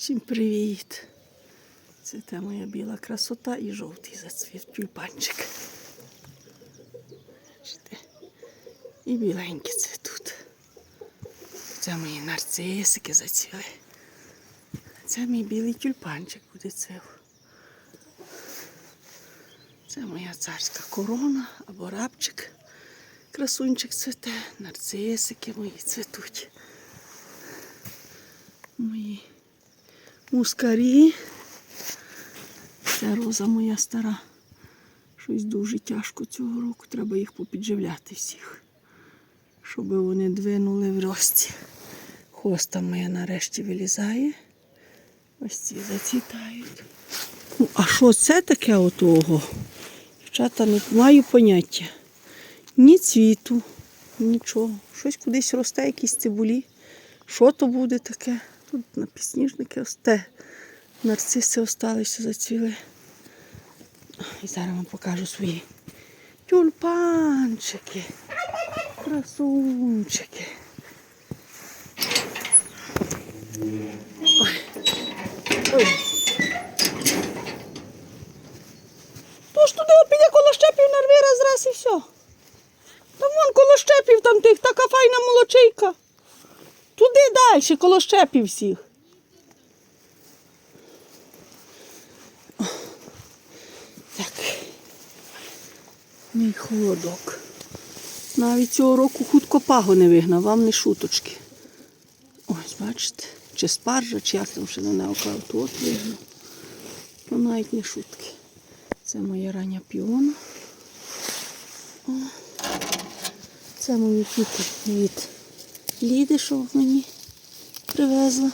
Всім привіт! Це та моя біла красота і жовтий зацвів тюльпанчик. Бачите? І біленькі це тут. Це мої нарцисики зацвіли. Це мій білий тюльпанчик буде цвів. Це моя царська корона або рабчик. Красунчик цвете, нарцисики мої цвітуть. Мої мускарі. Це роза моя стара. Щось дуже тяжко цього року. Треба їх попідживляти всіх, щоб вони двинули в рості. Хоста моя нарешті вилізає. Ось ці зацвітають. Ну, а що це таке отого? Дівчата не маю поняття. Ні цвіту, нічого. Щось кудись росте, якісь цибулі. Що то буде таке? Тут на підсніжники осте. Нарциси осталися, зацвіли. І зараз вам покажу свої тюльпанчики. Красунчики. Ой. Ой. То ж туди піде коло щепів нарви раз раз і все. Там вон коло щепів там тих, така файна молочейка. Далі, коло щепів всіх. Так. Мій холодок. Навіть цього року хутко пагу не вигнав, вам не шуточки. Ось, бачите, чи спаржа, чи як там ще на неї кажуть, от вигнав. То навіть не шутки. Це моя рання піона. Це мої квіти від Ліди, що мені привезла.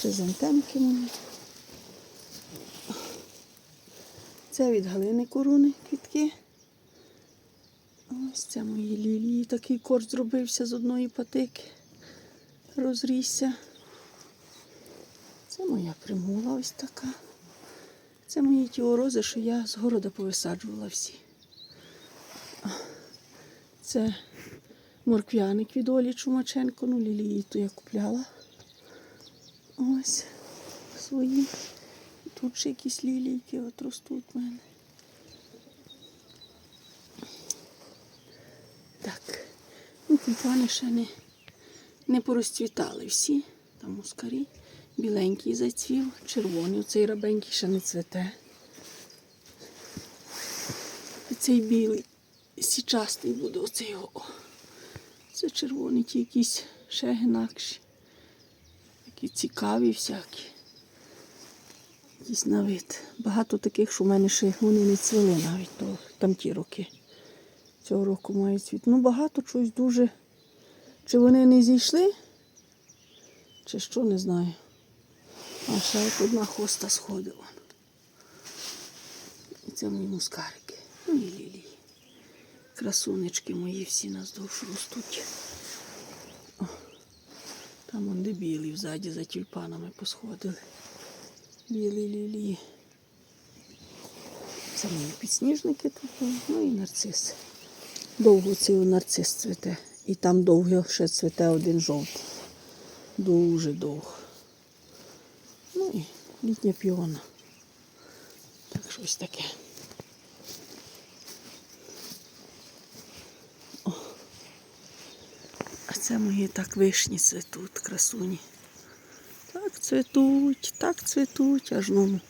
Хризантемки мої. Це від Галини Коруни квітки. Ось це мої лілії. Такий корт зробився з одної патики. Розрісся. Це моя примула ось така. Це мої ті орози, що я з города повисаджувала всі. Це морквяник від Олі Чумаченко, ну лілії то я купляла. Ось свої. Тут ще якісь лілійки от ростуть в мене. Так, ну тюльпани ще не, не порозцвітали всі. Там мускарі. Біленький зацвів, червоний. Оцей рабенький ще не цвете. Цей білий січастий буде оцей його. Це червоні, ті якісь ще інакші. Такі цікаві всякі. Якісь на вид. Багато таких, що в мене ще вони не цвіли навіть то, там ті роки. Цього року мають цвіт. Ну багато чогось дуже. Чи вони не зійшли, чи що, не знаю. А ще от одна хоста сходила. І це мої мускарики. Ну і лілії. Красунечки мої всі наздовж ростуть. О, там вон де білі взаді за тюльпанами посходили. Білі лілії. Це мої підсніжники тут, ну і нарциси. Довго цей нарцис цвіте. І там довго ще цвіте один жовтий. Дуже довго. Ну і літня піона. Так щось таке. Це мої так вишні цвітуть, красуні. Так цвітуть, так цвітуть, аж ну.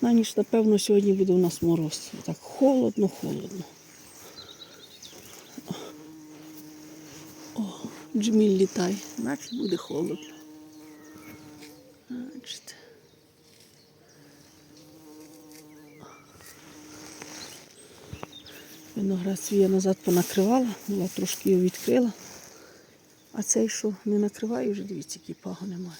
На ніч, напевно, сьогодні буде у нас мороз. Так холодно, холодно. О, джміль літає, значить буде холодно. Бачите. Виноград свій я назад понакривала, я трошки його відкрила. А цей, що не накриваю, вже дивіться, який пагу немає.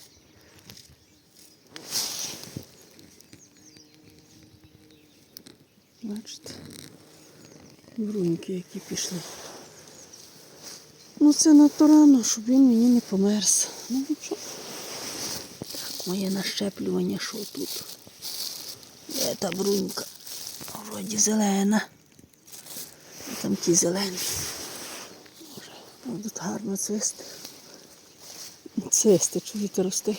Бачите? Бруньки, які пішли. Ну це надто рано, щоб він мені не померз. Ну нічого. Так, моє нащеплювання, що тут? Де та брунька? Вроді зелена. Там ті зелені. Будуть гарно цвісти. Цвісти, чуєте, рости.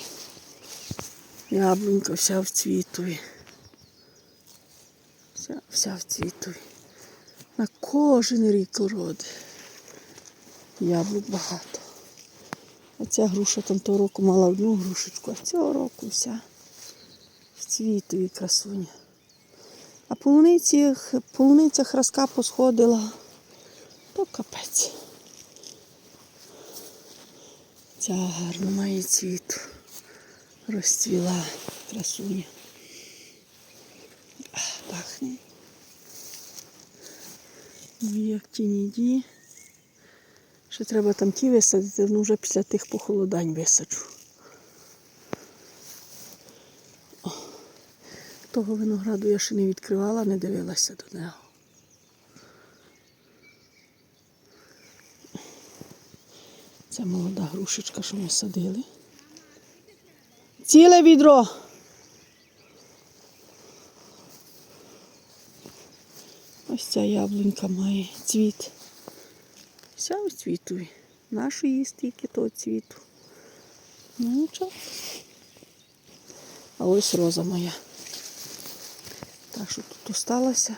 Яблунька вся в цвітові. Вся, вся в цвітові. На кожен рік роди. Яблук багато. А ця груша там того року мала одну грушечку, а цього року вся в цвітові красуня. А полуниці, полуниця храска посходила, то капець. Ця гарно має цвіт. Розцвіла красуня. Пахне. Ну, як ті ніді. Ще треба там ті висадити, ну вже після тих похолодань висаджу. Того винограду я ще не відкривала, не дивилася до нього. Це молода грушечка, що ми садили. Ціле відро. Ось ця яблунька має цвіт. Вся у цвітові. Нашої стільки того цвіту. Ну нічого. А ось роза моя. Та, що тут осталася.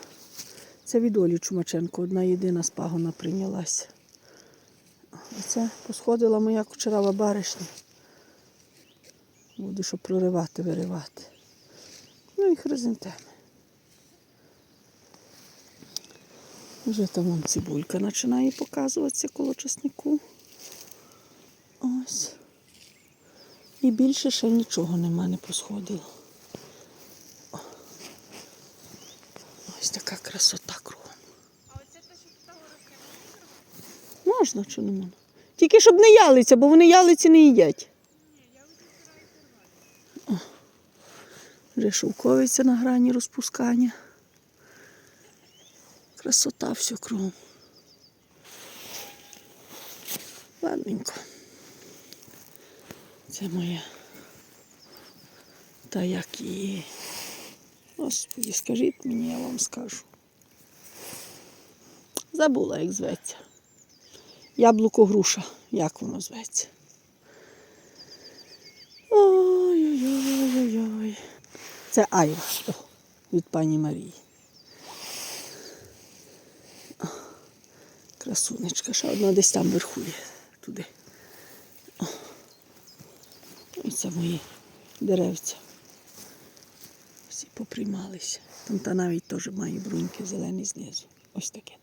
Це від Олі Чумаченко, одна єдина з пагона прийнялася. Оце посходила моя кучерава баришня. Буде що проривати, виривати. Ну і хризантеми. Вже там вон цибулька починає показуватися коло часнику. Ось. І більше ще нічого нема, не посходило. О. Ось така красота кругом. А оце те, що тут Можна чи не можна? Тільки щоб не ялиться, бо вони ялиці не їдять. рвати. Вже шовковиця на грані розпускання. Красота все кругом. Ладненько. Це моя. Та як її. Господи, скажіть мені, я вам скажу. Забула, як зветься. Яблуко груша, як воно зветься. Ой-ой-ой-ой-ой. Це Айва від пані Марії. Красунечка, ще одна десь там вверху є, туди. Це мої деревця. Всі поприймалися. Там та навіть теж має бруньки зелені знизу. Ось таке.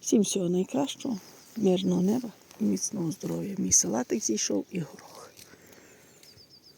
Всім всього найкращого, мирного неба і міцного здоров'я. Мій салатик зійшов і горох.